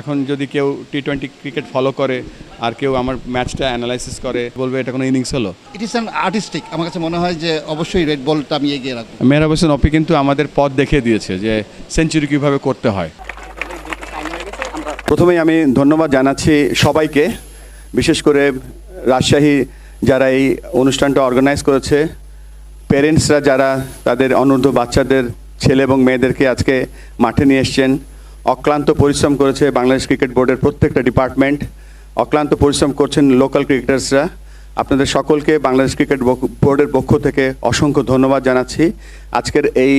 এখন যদি কেউ টি টোয়েন্টি ক্রিকেট ফলো করে আর কেউ আমার ম্যাচটা অ্যানালাইসিস করে বলবে এটা কোনো ইনিংস হলো। ইট ইস অ্যান আর্টিস্টিক আমার কাছে মনে হয় যে অবশ্যই রেড বলটা আমি এগিয়ে রাখব। মেহরাব হোসেন অপি কিন্তু আমাদের পথ দেখিয়ে দিয়েছে যে সেঞ্চুরি কীভাবে করতে হয়। প্রথমেই আমি ধন্যবাদ জানাচ্ছি সবাইকে বিশেষ করে রাজশাহী যারা এই অনুষ্ঠানটা অর্গানাইজ করেছে পেরেন্টসরা যারা তাদের অনূর্ধ্ব বাচ্চাদের ছেলে এবং মেয়েদেরকে আজকে মাঠে নিয়ে এসছেন অক্লান্ত পরিশ্রম করেছে বাংলাদেশ ক্রিকেট বোর্ডের প্রত্যেকটা ডিপার্টমেন্ট। অক্লান্ত পরিশ্রম করছেন লোকাল ক্রিকেটার্সরা। আপনাদের সকলকে বাংলাদেশ ক্রিকেট বোর্ডের পক্ষ থেকে অসংখ্য ধন্যবাদ জানাচ্ছি। আজকের এই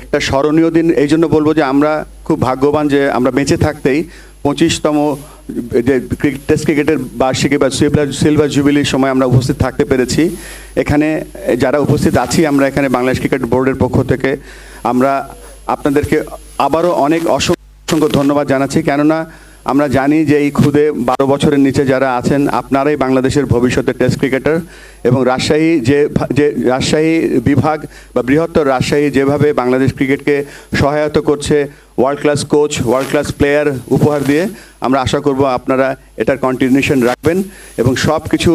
একটা স্মরণীয় দিন, এই জন্য বলব যে আমরা খুব ভাগ্যবান যে আমরা বেঁচে থাকতেই পঁচিশতম যে টেস্ট ক্রিকেটের বার্ষিকী বা সিলভার সিলভার জুবিলির সময় আমরা উপস্থিত থাকতে পেরেছি। এখানে যারা উপস্থিত আছি, আমরা এখানে বাংলাদেশ ক্রিকেট বোর্ডের পক্ষ থেকে আমরা আপনাদেরকে আবারও অনেক অসংখ্য ধন্যবাদ জানাচ্ছি। কেননা আমরা জানি যে এই খুদে বারো বছরের নিচে যারা আছেন, আপনারাই বাংলাদেশের ভবিষ্যতের টেস্ট ক্রিকেটার এবং রাজশাহী যে যে রাজশাহী বিভাগ বা বৃহত্তর রাজশাহী যেভাবে বাংলাদেশ ক্রিকেটকে সহায়তা করছে world class coach world class player উপহার দিয়ে, আমরা আশা করব আপনারা এটার কন্টিনিউশন রাখবেন এবং সব কিছু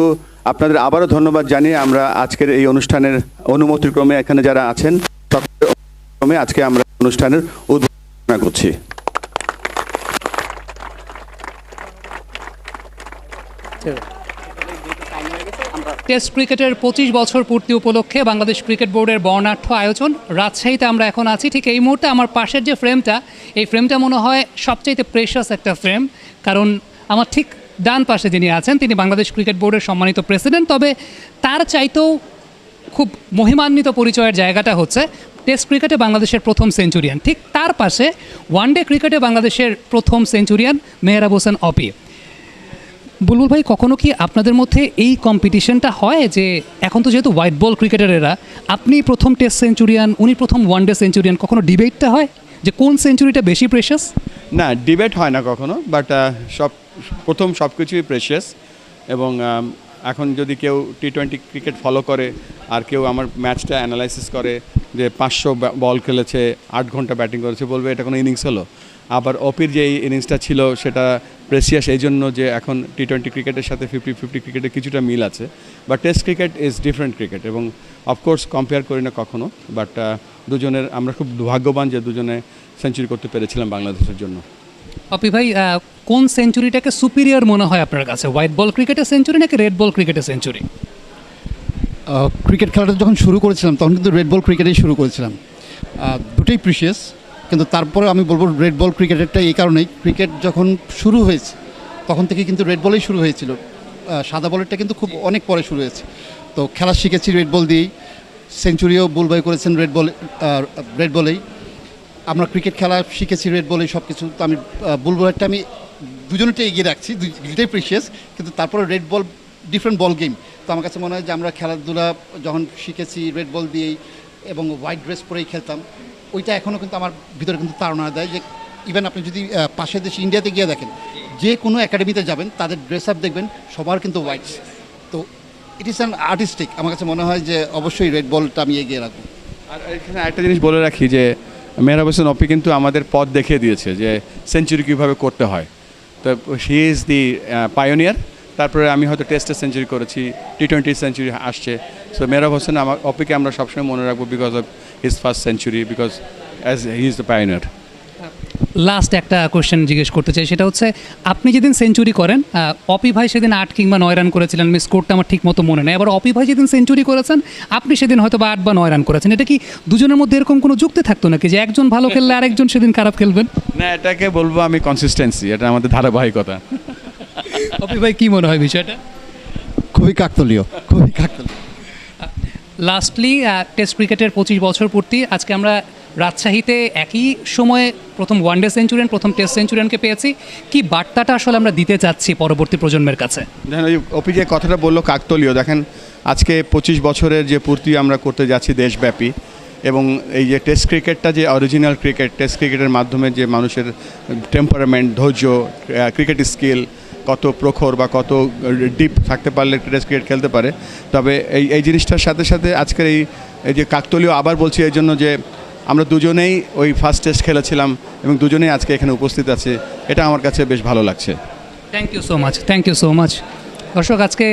আপনাদের আবারও ধন্যবাদ জানিয়ে আমরা আজকের এই অনুষ্ঠানের অনুমতিক্রমে এখানে যারা আছেন, সকলের আজকে আমরা অনুষ্ঠানের উদ্বোধন করছি। টেস্ট ক্রিকেটের পঁচিশ বছর পূর্তি উপলক্ষে বাংলাদেশ ক্রিকেট বোর্ডের বর্ণাঢ্য আয়োজন। রাজশাহীতে আমরা এখন আছি। ঠিক এই মুহূর্তে আমার পাশের যে ফ্রেমটা, এই ফ্রেমটা মনে হয় সবচাইতে প্রেশাস একটা ফ্রেম। কারণ আমার ঠিক ডান পাশে যিনি আছেন, তিনি বাংলাদেশ ক্রিকেট বোর্ডের সম্মানিত প্রেসিডেন্ট তবে তার চাইতেও খুব মহিমান্বিত পরিচয়ের জায়গাটা হচ্ছে টেস্ট ক্রিকেটে বাংলাদেশের প্রথম সেঞ্চুরিয়ান ঠিক তার পাশে ওয়ানডে ক্রিকেটে বাংলাদেশের প্রথম সেঞ্চুরিয়ান মেহরাব হোসেন অপি বুলবুল ভাই, কখনো কি আপনাদের মধ্যে এই কম্পিটিশনটা হয় যে এখন তো যেহেতু হোয়াইট বল ক্রিকেটারেরা আপনি প্রথম টেস্ট সেঞ্চুরিয়ান উনি প্রথম ওয়ানডে সেঞ্চুরিয়ান কখনো ডিবেটটা হয় যে কোন সেঞ্চুরিটা বেশি প্রেশাস না ডিবেট হয় না কখনো বাট সব, প্রথম সব কিছুই প্রেশিয়াস এবং এখন যদি কেউ টি টোয়েন্টি ক্রিকেট ফলো করে, আর কেউ আমার ম্যাচটা অ্যানালাইসিস করে যে পাঁচশো বল খেলেছে, আট ঘণ্টা ব্যাটিং করেছে, বলবে এটা কোনো ইনিংস হলো। আবার অপির যে ইনিংসটা ছিল সেটা প্রেসিয়াস এই জন্য যে এখন টি টোয়েন্টি ক্রিকেটের সাথে ফিফটি ফিফটি ক্রিকেটের কিছুটা মিল আছে। But test cricket is different cricket এবং অফকোর্স কম্পেয়ার করি না কখনো বাট দুজনের, আমরা খুব ভাগ্যবান যে দুজনে সেঞ্চুরি করতে পেরেছিলাম বাংলাদেশের জন্য। অপি ভাই কোন সেঞ্চুরিটাকে সুপিরিয়র মনে হয় আপনার কাছে? হোয়াইট বল ক্রিকেটের সেঞ্চুরি নাকি রেড বল ক্রিকেটের সেঞ্চুরি ক্রিকেট খেলাটা যখন শুরু করেছিলাম, তখন কিন্তু রেড বল ক্রিকেটেই শুরু করেছিলাম। দুটোই প্রিশিয়াস কিন্তু তারপরে আমি বলব রেড বল ক্রিকেটেরটা এই কারণেই। ক্রিকেট যখন শুরু হয়েছে, তখন থেকে কিন্তু রেড বলেই শুরু হয়েছিল। সাদা বলেরটা কিন্তু খুব অনেক পরে শুরু হয়েছে। তো খেলা শিখেছি রেড বল দিয়েই। সেঞ্চুরিও বুলবাই করেছেন রেড বল রেড বলেই আমরা ক্রিকেট খেলা শিখেছি রেড বলেই সব কিছু তো আমি বুলবলেরটা আমি দুজনেরটা এগিয়ে রাখছি দুইটাই প্রিশিয়াস কিন্তু তারপরে red ball different ball game তো আমার কাছে মনে হয় যে আমরা খেলাধুলা যখন শিখেছি রেড বল দিয়েই এবং হোয়াইট ড্রেস পরেই খেলতাম, ওইটা এখনও কিন্তু আমার ভিতরে কিন্তু তাড়না দেয় যে ইভেন আপনি যদি পাশের দেশ ইন্ডিয়াতে গিয়ে দেখেন, যে কোনো একাডেমিতে যাবেন, তাদের ড্রেস আপ দেখবেন, সবার কিন্তু হোয়াইট তো ইট ইস অ্যান আর্টিস্টিক আমার কাছে মনে হয় যে অবশ্যই রেড বলটা আমি এগিয়ে রাখব। আর এখানে একটা জিনিস বলে রাখি যে মেহরাব হোসেন অপি কিন্তু আমাদের পথ দেখিয়ে দিয়েছে যে সেঞ্চুরি কীভাবে করতে হয়। তো শি ইজ দি পায়োনিয়ার তারপরে আমি হয়তো টেস্টে সেঞ্চুরি করেছি টি টোয়েন্টি সেঞ্চুরি আসছে। সো মেহরাব হোসেন আমার অপিকে আমরা সবসময় মনে রাখব because of his first century because as he is the pioneer last একটা কোয়েশ্চেন জিজ্ঞেস করতে চাই সেটা হচ্ছে আপনি যেদিন সেঞ্চুরি করেন অপি ভাই সেদিন আট কিংবা নয় রান করেছিলেন আমি স্কোরটা আমার ঠিক মতো মনে নেই। এবার অপি ভাই যেদিন সেঞ্চুরি করেছেন আপনি সেদিন হয়তো বা আট বা নয় রান করেছেন। এটা কি দুজনের মধ্যে এরকম কোনো যুক্তি থাকতো নাকি যে একজন ভালো খেললে আরেকজন সেদিন খারাপ খেলবেন? না এটাকে বলব আমি কনসিস্টেন্সি এটা আমাদের ধারাবাহিকতা। অপি ভাই কি মনে হয় বিষয়টা? খুবই কাকতলীয় খুবই কাকতলীয়। লাস্টলি টেস্ট ক্রিকেটের পঁচিশ বছর পূর্তি। আজকে আমরা রাজশাহীতে একই সময়ে প্রথম ওয়ানডে সেঞ্চুরিয়ান প্রথম টেস্ট সেঞ্চুরিয়ানকে পেয়েছি। কি বার্তাটা আসলে আমরা দিতে চাচ্ছি পরবর্তী প্রজন্মের কাছে? দেখেন ওই অপি যে কথাটা বলল কাকতলীয়। দেখেন আজকে পঁচিশ বছরের যে পূর্তি আমরা করতে যাচ্ছি দেশব্যাপী এবং এই যে টেস্ট ক্রিকেটটা যে অরিজিনাল ক্রিকেট টেস্ট ক্রিকেটের মাধ্যমে যে মানুষের টেম্পারামেন্ট ধৈর্য ক্রিকেট স্কিল কত প্রখর বা কত ডিপ থাকতে পারলে টেস্ট ক্রিকেট খেলতে পারে। তবে এই এই জিনিসটার সাথে সাথে আজকের এই এই যে কাকতলীয় আবার বলছি এই জন্য যে আমরা দুজনেই ওই ফার্স্ট টেস্ট খেলেছিলাম এবং দুজনেই আজকে এখানে উপস্থিত আছে, এটা আমার কাছে বেশ ভালো লাগছে। Thank you so much thank you so much দর্শক, আজকে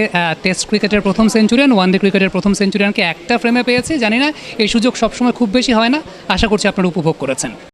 টেস্ট ক্রিকেটের প্রথম সেঞ্চুরিয়ান ওয়ান ডে ক্রিকেটের প্রথম সেঞ্চুরিয়ানকে একটা ফ্রেমে পেয়েছি। জানি না, এই সুযোগ সবসময় খুব বেশি হয় না। আশা করছি আপনারা উপভোগ করেছেন।